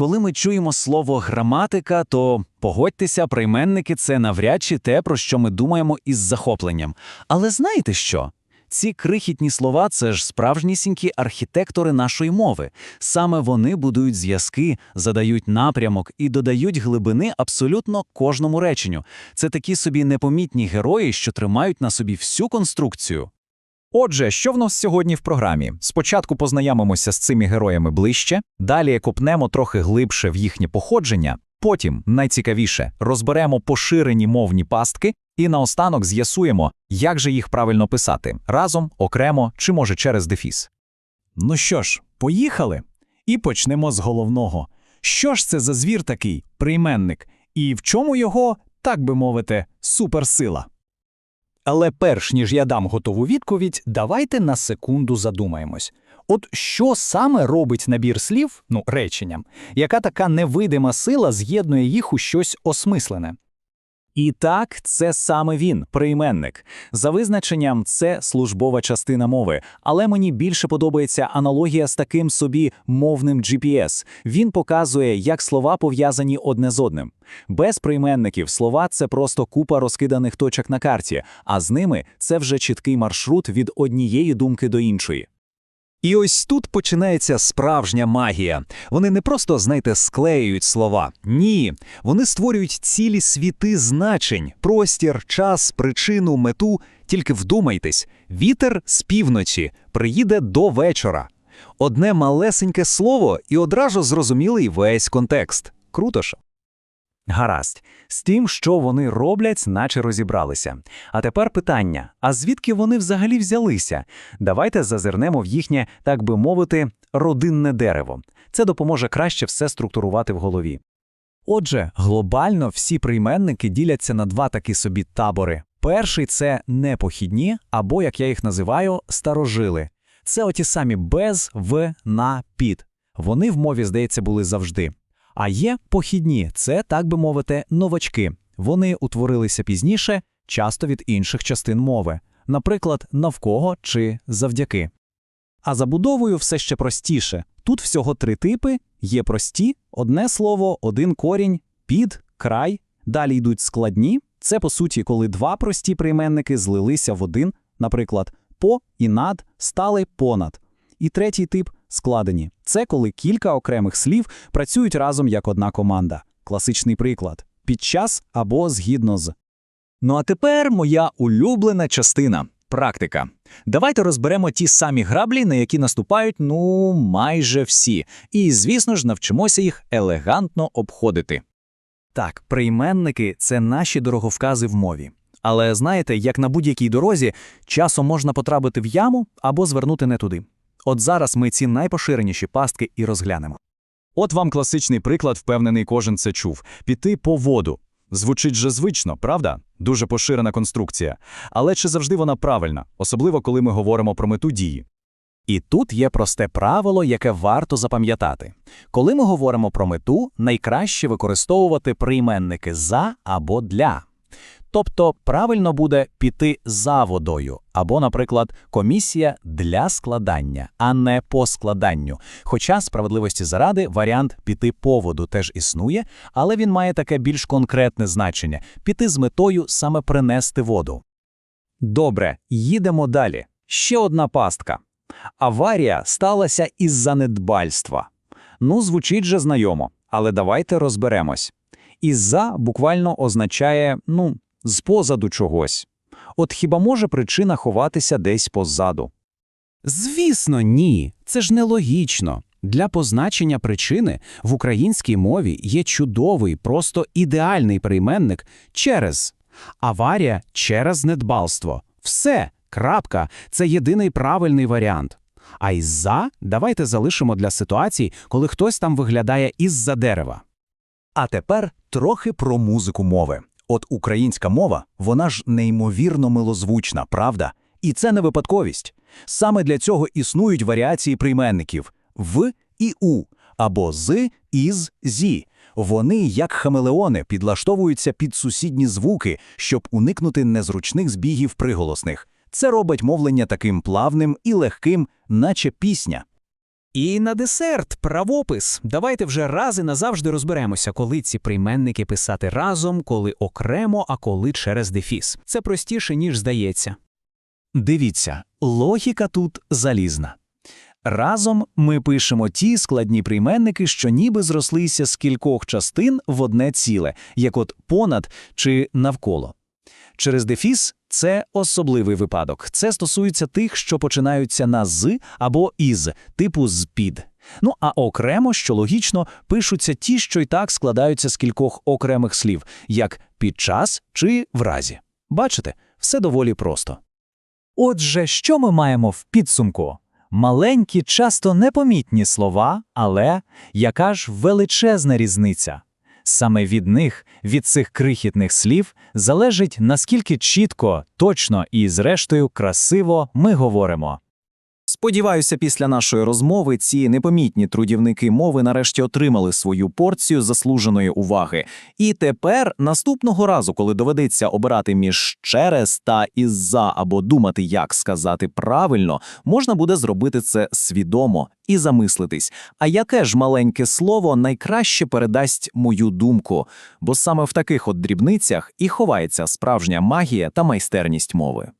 Коли ми чуємо слово граматика, то погодьтеся, прийменники це навряд чи те, про що ми думаємо із захопленням. Але знаєте що? Ці крихітні слова це ж справжнісінькі архітектори нашої мови. Саме вони будують зв'язки, задають напрямок і додають глибини абсолютно кожному реченню. Це такі собі непомітні герої, що тримають на собі всю конструкцію. Отже, що в нас сьогодні в програмі? Спочатку познайомимося з цими героями ближче, далі копнемо трохи глибше в їхнє походження, потім, найцікавіше, розберемо поширені мовні пастки і наостанок з'ясуємо, як же їх правильно писати разом, окремо чи може через дефіс. Ну що ж, поїхали? І почнемо з головного. Що ж це за звір такий, прийменник, і в чому його, так би мовити, суперсила? Але перш ніж я дам готову відповідь, давайте на секунду задумаємось. От що саме робить набір слів, ну реченням, яка така невидима сила з'єднує їх у щось осмислене? І так, це саме він, прийменник. За визначенням, це службова частина мови, але мені більше подобається аналогія з таким собі мовним GPS. Він показує, як слова пов'язані одне з одним. Без прийменників слова це просто купа розкиданих точок на карті, а з ними це вже чіткий маршрут від однієї думки до іншої. І ось тут починається справжня магія. Вони не просто, знаєте, склеюють слова. Ні, вони створюють цілі світи значень, простір, час, причину, мету. Тільки вдумайтесь, вітер з півночі приїде до вечора. Одне малесеньке слово, і одразу зрозумілий весь контекст. Круто ж. Гаразд, з тим, що вони роблять, наче розібралися. А тепер питання: а звідки вони взагалі взялися? Давайте зазирнемо в їхнє, так би мовити, родинне дерево. Це допоможе краще все структурувати в голові. Отже, глобально всі прийменники діляться на два такі собі табори. Перший це непохідні, або, як я їх називаю, старожили. Це оті самі без, в, на, під. Вони в мові, здається, були завжди. А є похідні, це, так би мовити, новачки. Вони утворилися пізніше, часто від інших частин мови, наприклад, навкого чи завдяки. А забудовою все ще простіше. Тут всього три типи: є прості, одне слово, один корінь, під, край. Далі йдуть складні. Це, по суті, коли два прості прийменники злилися в один, наприклад, по і над стали понад. І третій тип складені. Це коли кілька окремих слів працюють разом як одна команда. Класичний приклад під час або згідно з. Ну а тепер моя улюблена частина практика. Давайте розберемо ті самі граблі, на які наступають ну майже всі. І, звісно ж, навчимося їх елегантно обходити. Так, прийменники це наші дороговкази в мові. Але знаєте, як на будь-якій дорозі, часом можна потрапити в яму або звернути не туди. От зараз ми ці найпоширеніші пастки і розглянемо. От вам класичний приклад, впевнений, кожен це чув: піти по воду. Звучить же звично, правда? Дуже поширена конструкція. Але чи завжди вона правильна, особливо коли ми говоримо про мету дії? І тут є просте правило, яке варто запам'ятати. Коли ми говоримо про мету, найкраще використовувати прийменники за або для. Тобто правильно буде піти за водою, або, наприклад, комісія для складання, а не по складанню. Хоча справедливості заради варіант піти по воду теж існує, але він має таке більш конкретне значення піти з метою саме принести воду. Добре, їдемо далі. Ще одна пастка. Аварія сталася із-за недбальства. Ну, звучить же знайомо, але давайте розберемось. Із-за буквально означає, ну, з позаду чогось. От хіба може причина ховатися десь позаду? Звісно, ні. Це ж нелогічно. Для позначення причини в українській мові є чудовий, просто ідеальний прийменник через аварія через недбалство. Все, крапка, це єдиний правильний варіант. А із-за давайте залишимо для ситуацій, коли хтось там виглядає із-за дерева. А тепер трохи про музику мови. От українська мова, вона ж неймовірно милозвучна, правда? І це не випадковість. Саме для цього існують варіації прийменників в і у, або з, із, зі. Вони, як хамелеони, підлаштовуються під сусідні звуки, щоб уникнути незручних збігів приголосних. Це робить мовлення таким плавним і легким, наче пісня. І на десерт правопис. Давайте вже раз і назавжди розберемося, коли ці прийменники писати разом, коли окремо, а коли через дефіс. Це простіше, ніж здається. Дивіться, логіка тут залізна. Разом ми пишемо ті складні прийменники, що ніби зрослися з кількох частин в одне ціле, як от понад чи навколо. Через дефіс це особливий випадок. Це стосується тих, що починаються на з або із, типу з-під. Ну а окремо, що логічно, пишуться ті, що й так складаються з кількох окремих слів, як під час чи в разі. Бачите, все доволі просто. Отже, що ми маємо в підсумку? Маленькі, часто непомітні слова, але яка ж величезна різниця? Саме від них, від цих крихітних слів, залежить, наскільки чітко, точно і, зрештою, красиво ми говоримо. Сподіваюся, після нашої розмови ці непомітні трудівники мови нарешті отримали свою порцію заслуженої уваги. І тепер, наступного разу, коли доведеться обирати між через та із-за або думати, як сказати правильно, можна буде зробити це свідомо і замислитись, а яке ж маленьке слово найкраще передасть мою думку, бо саме в таких от дрібницях і ховається справжня магія та майстерність мови.